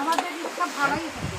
আমাদের রিক্সা ভাড়াই থাকে।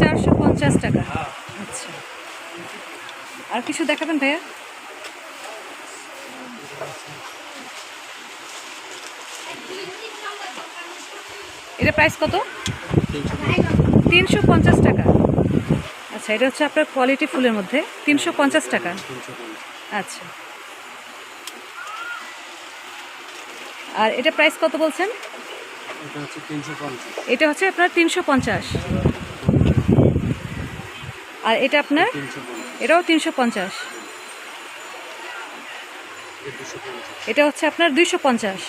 চারশো পঞ্চাশ টাকা। আচ্ছা। আর কিছু দেখাবেন ভাইয়া? এটা প্রাইস কত? তিনশো পঞ্চাশ টাকা। আচ্ছা এটা হচ্ছে আপনার কোয়ালিটি ফুলের মধ্যে। তিনশো পঞ্চাশ টাকা। আচ্ছা। আর এটা প্রাইস কত বলছেন? এটা হচ্ছে আপনার তিনশো পঞ্চাশ। আর এটা আপনার? এটাও তিনশো পঞ্চাশ। পঞ্চাশ। এটা হচ্ছে আপনার দুইশো পঞ্চাশ।